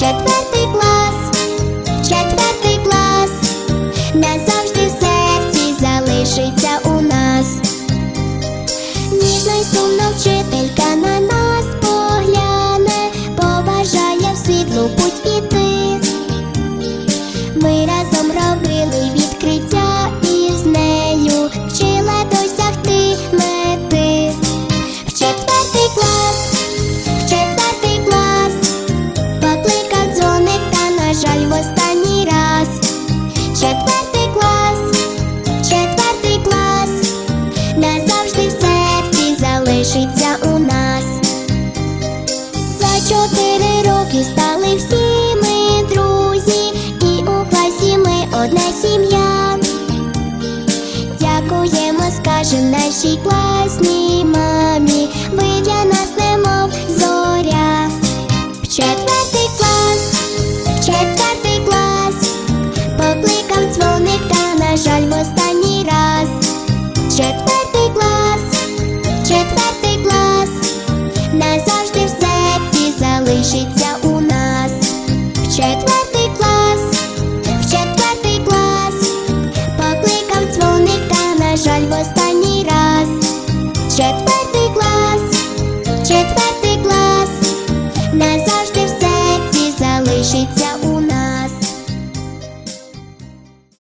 Четвертий клас, четвертий клас, не завжди в серці залишиться у нас. Ніжно й сумно вчителька на нас погляне, побажає в світлу путь піти. Ми разом робили. подякуємо, скажем нашій класній мамі. Ви для нас немов зоря. Вчать